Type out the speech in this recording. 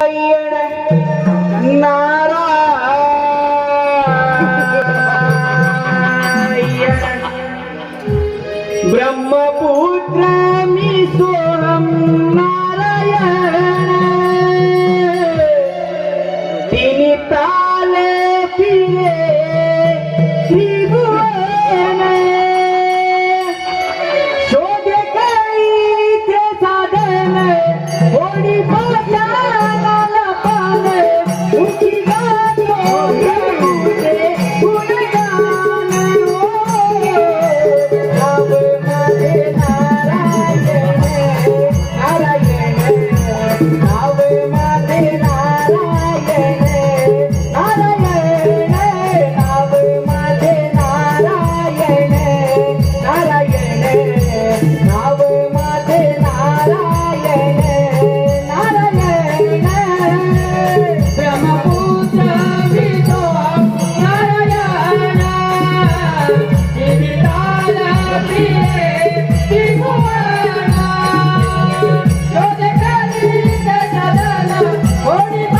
नारायण नारायण ब्रह्मपुत्र मिसोहम नारायण तिनि ताले फिरे त्रिभुवन शोध कई थे साधन होड़ी भाषा பழனி